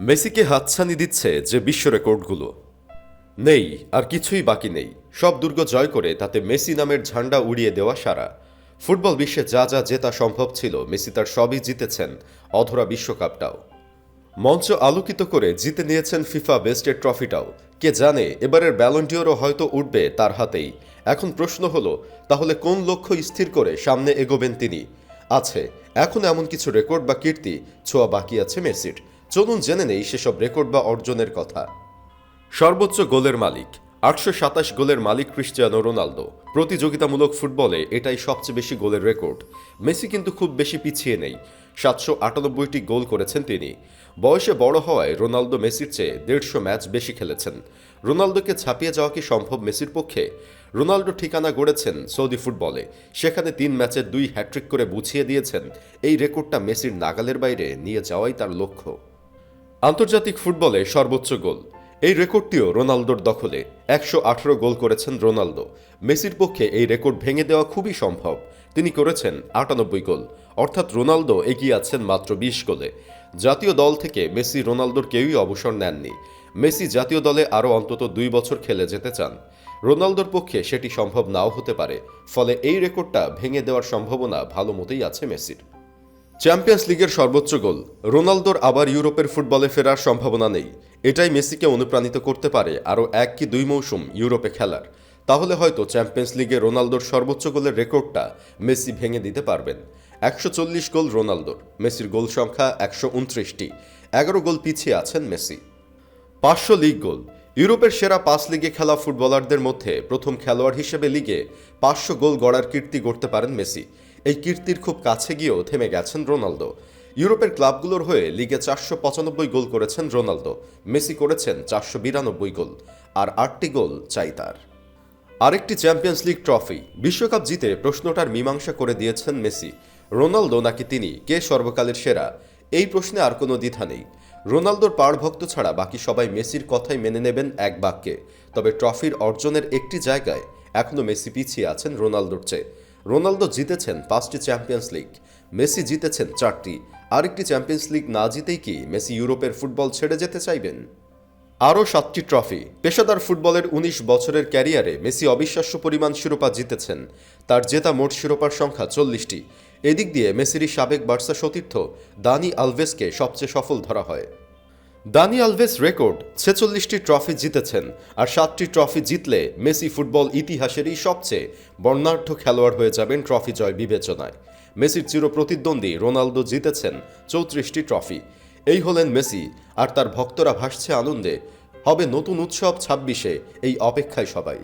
মেসিকে হাতছানি দিচ্ছে যে বিশ্ব রেকর্ডগুলো। নেই, আর কিছুই বাকি নেই। সব দুর্গ জয় করে তাতে মেসি নামের ঝান্ডা উড়িয়ে দেওয়া সারা। ফুটবল বিশ্বে যা যা জেতা সম্ভব ছিল, মেসি তার সবই জিতেছেন অধরা বিশ্বকাপটাও। মঞ্চ আলোকিত করে জিতে নিয়েছেন ফিফা বেস্টের ট্রফিটাও। কে জানে, এবারের ব্যালন্টিওরও হয়তো উঠবে তার হাতেই। এখন প্রশ্ন হলো, তাহলে কোন লক্ষ্য স্থির করে সামনে এগোবেন তিনি? আছে, এখন এমন কিছু রেকর্ড বা কীর্তি, ছোঁয়া বাকি আছে মেসির। চলুন জেনে নেই সেসব রেকর্ড বা অর্জনের কথা। সর্বোচ্চ গোলের মালিক, আটশো সাতাশ গোলের মালিক ক্রিস্টিয়ানো রোনালদো। প্রতিযোগিতামূলক ফুটবলে এটাই সবচেয়ে বেশি গোলের রেকর্ড। মেসি কিন্তু খুব বেশি পিছিয়ে নেই। সাতশো আটানব্বইটি গোল করেছেন তিনি। বয়সে বড় হওয়ায় রোনালদো মেসির চেয়ে দেড়শো ম্যাচ বেশি খেলেছেন। রোনালদোকে ছাপিয়ে যাওয়া কি সম্ভব মেসির পক্ষে? রোনালদো ঠিকানা গড়েছেন সৌদি ফুটবলে। সেখানে তিন ম্যাচে দুই হ্যাট্রিক করে বুঝিয়ে দিয়েছেন। এই রেকর্ডটা মেসির নাগালের বাইরে নিয়ে যাওয়াই তার লক্ষ্য। আন্তর্জাতিক ফুটবলে সর্বোচ্চ গোল। এই রেকর্ডটিও রোনালদোর দখলে। একশো আঠারো গোল করেছেন রোনালদো। মেসির পক্ষে এই রেকর্ড ভেঙে দেওয়া খুবই সম্ভব। তিনি করেছেন আটানব্বই গোল। অর্থাৎ রোনালদো এগিয়ে আছেন মাত্র বিশ গোলে। জাতীয় দল থেকে মেসি রোনালদোর কেউই অবসর নেননি। মেসি জাতীয় দলে আরও অন্তত দুই বছর খেলে যেতে চান। রোনালদোর পক্ষে সেটি সম্ভব নাও হতে পারে। ফলে এই রেকর্ডটা ভেঙে দেওয়ার সম্ভাবনা ভালো মতোই আছে মেসির। চ্যাম্পিয়ন্স লিগের সর্বোচ্চ গোল। রোনালদোর আবার ইউরোপের ফুটবলে ফেরার সম্ভাবনা নেই। এটাই মেসিকে অনুপ্রাণিত করতে পারে আরও এক কি দুই মৌসুম ইউরোপে খেলার। তাহলে হয়তো চ্যাম্পিয়ন্স লিগে রোনালদোর সর্বোচ্চ গোলের রেকর্ডটা মেসি ভেঙে দিতে পারবেন। একশো চল্লিশ গোল রোনালদোর। মেসির গোল সংখ্যা একশো উনত্রিশটি। এগারো গোল পিছিয়ে আছেন মেসি। পাঁচশো লিগ গোল। ইউরোপের সেরা পাঁচ লিগে খেলা ফুটবলারদের মধ্যে প্রথম খেলোয়াড় হিসেবে লিগে পাঁচশো গোল গড়ার কীর্তি গড়তে পারেন মেসি। এই কীর্তির খুব কাছে গিয়েও থেমে গেছেন রোনালদো। ইউরোপের ক্লাবগুলোর হয়ে লিগে চারশো পঁচানব্বই গোল করেছেন রোনালদো। মেসি করেছেন চারশো বিরানব্বই গোল, আর আটটি গোল চাই তার। আরেকটি চ্যাম্পিয়ন্স লিগ ট্রফি, বিশ্বকাপ জিতে প্রশ্নটার মীমাংসা করে দিয়েছেন মেসি। রোনালদো নাকি তিনি, কে সর্বকালের সেরা? এই প্রশ্নে আর কোনো দ্বিধা নেই। রোনালদোর পাড়ভক্ত ছাড়া বাকি সবাই মেসির কথাই মেনে নেবেন এক বাক্যে। তবে ট্রফির অর্জনের একটি জায়গায় এখনও মেসি পিছিয়ে আছেন রোনালদোর চেয়ে। রোনালদো জিতেছেন পাঁচটি চ্যাম্পিয়ন্স লিগ। মেসি জিতেছেন চারটি। আরেকটি চ্যাম্পিয়ন্স লিগ না জিতেই কি মেসি ইউরোপের ফুটবল ছেড়ে যেতে চাইবেন? আরও সাতটি ট্রফি। পেশাদার ফুটবলের ১৯ বছরের ক্যারিয়ারে মেসি অবিশ্বাস্য পরিমাণ শিরোপা জিতেছেন। তার জেতা মোট শিরোপার সংখ্যা চল্লিশটি। এদিক দিয়ে মেসিরই সাবেক বার্সা সতীর্থ দানি আলভেসকে সবচেয়ে সফল ধরা হয়। দানি আলভেস রেকর্ড ছেচল্লিশটি ট্রফি জিতেছেন আর সাতটি ট্রফি জিতলে মেসি ফুটবল ইতিহাসেরই সবচেয়ে বর্ণাঢ্য খেলোয়াড় হয়ে যাবেন ট্রফি জয় বিবেচনায়। মেসির চির প্রতিদ্বন্দ্বী রোনালদো জিতেছেন চৌত্রিশটি ট্রফি। এই হলেন মেসি আর তার ভক্তরা ভাসছে আনন্দে। হবে নতুন উৎসব ছাব্বিশে, এই অপেক্ষায় সবাই।